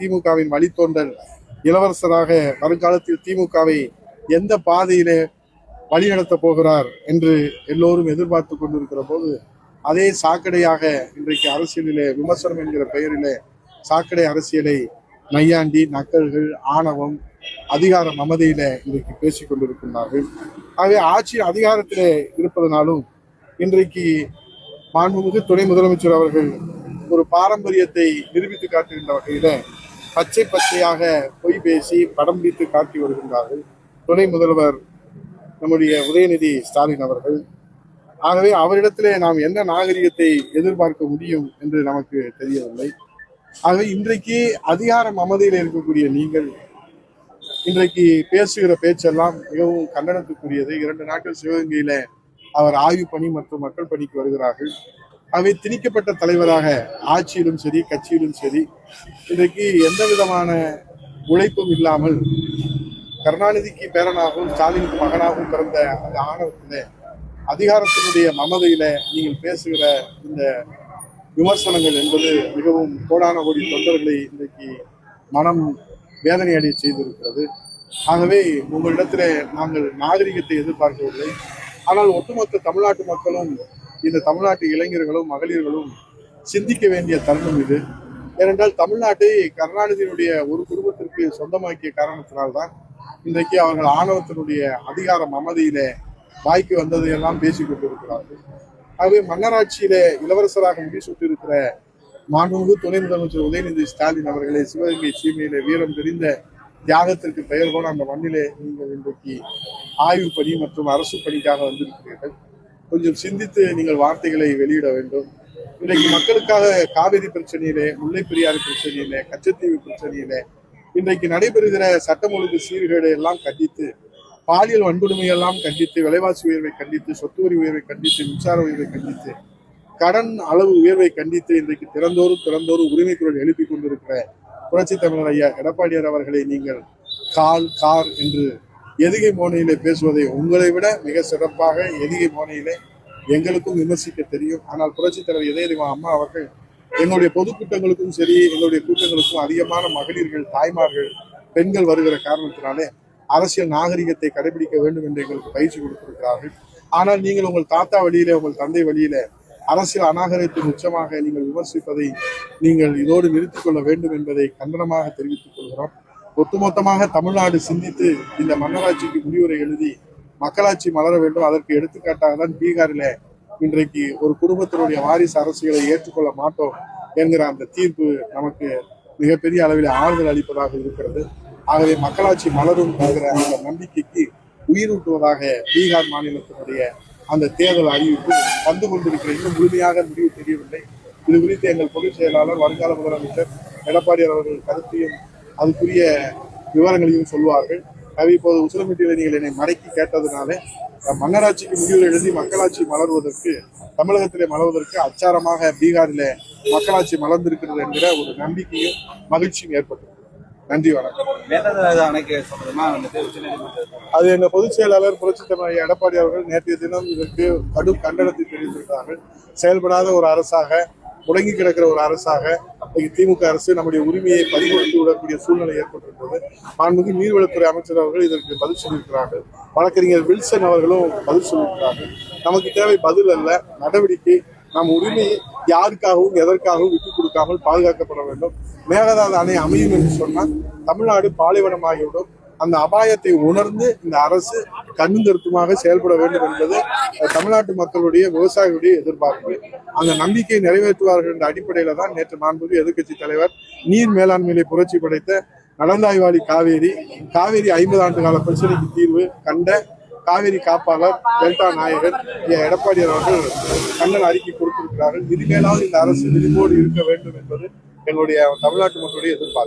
திமுகவின் வழித்தோன்றல் இளவரசராக வருங்காலத்தில் திமுகவை எந்த பாதையிலே வழிநடத்த போகிறார் என்று எல்லோரும் எதிர்பார்த்து கொண்டிருக்கிற போது அதே சாக்கடையாக இன்றைக்கு அரசியலிலே விமர்சனம் என்கிற பெயரிலே சாக்கடை அரசியலை நையாண்டி நக்கல்கள் ஆணவம் அதிகார மமதையில இன்றைக்கு பேசிக் கொண்டிருக்கின்றார்கள். ஆகவே ஆட்சி அதிகாரத்திலே இருப்பதனாலும் இன்றைக்கு மாண்புமிகு துணை முதலமைச்சர் அவர்கள் ஒரு பாரம்பரியத்தை நிரூபித்து காட்டுகின்ற வகையில பச்சை பச்சையாக பொய் பேசி படம் பிடித்து காட்டி வருகின்றார்கள். துணை முதல்வர் நம்முடைய உதயநிதி ஸ்டாலின் அவர்கள். ஆகவே அவரிடத்திலே நாம் என்ன நாகரிகத்தை எதிர்பார்க்க முடியும் என்று நமக்கு தெரியவில்லை. ஆகவே இன்றைக்கு அதிகார மமதையில் இருக்கக்கூடிய நீங்கள் இன்றைக்கு பேசுகிற பேச்செல்லாம் மிகவும் கண்டனத்துக்குரியது. இரண்டு நாட்கள் சிவகங்கையில அவர் ஆய்வு பணி மற்றும் மக்கள் பணிக்கு வருகிறார்கள். அவை திணிக்கப்பட்ட தலைவராக ஆட்சியிலும் சரி கட்சியிலும் சரி இன்றைக்கு எந்த விதமான உழைப்பும் இல்லாமல் கருணாநிதிக்கு பேரனாகவும் ஸ்டாலினுக்கு மகனாகவும் பிறந்த அந்த ஆணவத்தில் அதிகாரத்தினுடைய மமதையில நீங்கள் பேசுகிற இந்த விமர்சனங்கள் என்பது மிகவும் கோடான கோடி தொண்டர்களை இன்றைக்கு மனம் வேதனை அடைய செய்திருக்கிறது. ஆகவே உங்களிடத்தில் நாங்கள் நாகரிகத்தை எதிர்பார்க்கவில்லை. ஆனால் ஒட்டுமொத்த தமிழ்நாட்டு மக்களும் இந்த தமிழ்நாட்டு இளைஞர்களும் மகளிர்களும் சிந்திக்க வேண்டிய தருணம் இது. ஏனென்றால் தமிழ்நாட்டை கருணாநிதியினுடைய ஒரு குடும்பத்திற்கு சொந்தமாக்கிய காரணத்தினால்தான் இன்றைக்கு அவர்கள் ஆணவத்தினுடைய அதிகார மமதியிலே வாய்க்கு வந்ததையெல்லாம் பேசிக் கொண்டிருக்கிறார்கள். ஆகவே மன்னராட்சியிலே இளவரசராக முடிசூட்டிருக்கிற மாண்புமிகு துணை முதலமைச்சர் உதயநிதி ஸ்டாலின் அவர்களை சிவகங்கை சீமையிலே வீரம் தெரிந்த தியாகத்திற்கு பெயர் போன அந்த மண்ணிலே நீங்கள் இன்றைக்கு ஆய்வு பணி மற்றும் அரசு பணிக்காக வந்திருக்கிறீர்கள். கொஞ்சம் சிந்தித்து நீங்கள் வார்த்தைகளை வெளியிட வேண்டும். இன்றைக்கு மக்களுக்காக காவிரி பிரச்சனையிலே முல்லை பெரியாறு பிரச்சனையிலே கச்சத்தீவு பிரச்சனையிலே இன்றைக்கு நடைபெறுகிற சட்டம் ஒழுங்கு சீர்கேடு எல்லாம் கண்டித்து பாலியல் வன்கொடுமை எல்லாம் கண்டித்து விலைவாசி உயர்வை கண்டித்து சொத்து வரி உயர்வை கண்டித்து மின்சார உயர்வை கண்டித்து கடன் அளவு உயர்வை கண்டித்து இன்றைக்கு திறந்தோறும் திறந்தோறும் உரிமை குரல் எழுப்பி கொண்டிருக்கிற புரட்சி தமிழர் ஐயா எடப்பாடியார் அவர்களை நீங்கள் கால் கார் என்று எதிகை மோனையிலே பேசுவதை உங்களை விட மிக சிறப்பாக எதிகை மோனையிலே எங்களுக்கும் விமர்சிக்க தெரியும். ஆனால் புரட்சித் தலைவர் இதயதேவா அம்மா அவர்கள் எங்களுடைய பொதுக்கூட்டங்களுக்கும் சரி எங்களுடைய கூட்டங்களுக்கும் அதிகமான மகளிர்கள் தாய்மார்கள் பெண்கள் வருகிற காரணத்தினாலே அரசியல் நாகரிகத்தை கடைபிடிக்க வேண்டும் என்று எங்களுக்கு பயிற்சி கொடுத்திருக்கிறார்கள். ஆனால் நீங்கள் உங்கள் தாத்தா வழியிலே உங்கள் தந்தை வழியிலே அரசியல் அநாகரிகத்தின் உச்சமாக நீங்கள் விமர்சிப்பதை நீங்கள் இதோடு நிறுத்திக் கொள்ள வேண்டும் என்பதை கண்டனமாக தெரிவித்துக் கொள்கிறோம். ஒட்டுமொத்தமாக தமிழ்நாடு சிந்தித்து இந்த மன்னராட்சிக்கு முடிவுரை எழுதி மக்களாட்சி மலர வேண்டும். அதற்கு எடுத்துக்காட்டாக தான் பீகாரில் இன்றைக்கு ஒரு குடும்பத்தினுடைய வாரிசு அரசியலை ஏற்றுக்கொள்ள மாட்டோம் என்கிற அந்த தீர்ப்பு நமக்கு மிகப்பெரிய அளவில் ஆறுதல் அளிப்பதாக இருக்கிறது. ஆகவே மக்களாட்சி மலரும் என்கிற அந்த நம்பிக்கைக்கு உயிரூட்டுவதாக பீகார் மாநிலத்தினுடைய அந்த தேர்தல் அறிவிப்பு வந்து கொண்டிருக்கிற இன்னும் முழுமையாக முடிவு தெரியவில்லை. இது குறித்து எங்கள் பொதுச் செயலாளர் வருங்கால முதலமைச்சர் எடப்பாடி அவர்கள் கருத்தையும் அதுக்குரிய விவரங்களையும் சொல்வார்கள் அவை இப்போது உசிலமிட்டியில் நீங்கள் என்னை மடக்கி கேட்டதுனாலே மன்னராட்சிக்கு முடிவு எழுதி மக்களாட்சி மலர்வதற்கு தமிழகத்திலே மலர்வதற்கு அச்சாரமாக பீகாரிலே மக்களாட்சி மலர்ந்திருக்கிறது என்கிற ஒரு நம்பிக்கையும் மகிழ்ச்சியும் ஏற்பட்டது நன்றி வணக்கம். அது எங்க பொதுச் செயலாளர் புரட்சி தலைவர் எடப்பாடி அவர்கள் நேற்றைய தினம் இதற்கு கடும் கண்டனத்தை தெரிவித்திருக்கிறார்கள். செயல்படாத ஒரு அரசாக முடங்கி கிடக்கிற ஒரு அரசாக திமுக அரசு நம்முடைய உரிமையை பறிகொடுத்து விடக்கூடிய சூழ்நிலை ஏற்பட்டிருக்கிறது. மாண்புமிகு நீர்வளத்துறை அமைச்சர் அவர்கள் இதற்கு பதில் சொல்லியிருக்கிறார்கள். வழக்கறிஞர் வில்சன் அவர்களும் பதில் சொல்லியிருக்கிறார்கள். நமக்கு தேவை பதில் அல்ல நடவடிக்கை நம் உரிமையை யாருக்காகவும் எதற்காகவும் விட்டுக் கொடுக்காமல் பாதுகாக்கப்பட வேண்டும். மேகதாது அணை அமையும் என்று சொன்னால் தமிழ்நாடு பாலைவனமாகிவிடும். அந்த அபாயத்தை உணர்ந்து இந்த அரசு கண்ணுந்திருத்தமாக செயல்பட வேண்டும் என்பது தமிழ்நாட்டு மக்களுடைய விவசாயிகளுடைய எதிர்பார்ப்பு. அந்த நம்பிக்கையை நிறைவேற்றுவார்கள் என்ற அடிப்படையில தான் நேற்று மாண்புமிகு எதிர்கட்சி தலைவர் நீர் மேலாண்மையிலே புரட்சி படைத்த நடந்தாய்வாளி காவேரி காவேரி ஐம்பது ஆண்டு கால பிரச்சனைக்கு தீர்வு கண்ட காவேரி காப்பாளர் டெல்டா நாயகர் எடப்பாடி அவர்கள் கண்ணன் அறிக்கை கொடுத்திருக்கிறார்கள். இனிமேலாவது இந்த அரசு விழிப்போடு இருக்க வேண்டும் என்பது எங்களுடைய தமிழ்நாட்டு மக்களுடைய எதிர்பார்ப்பு.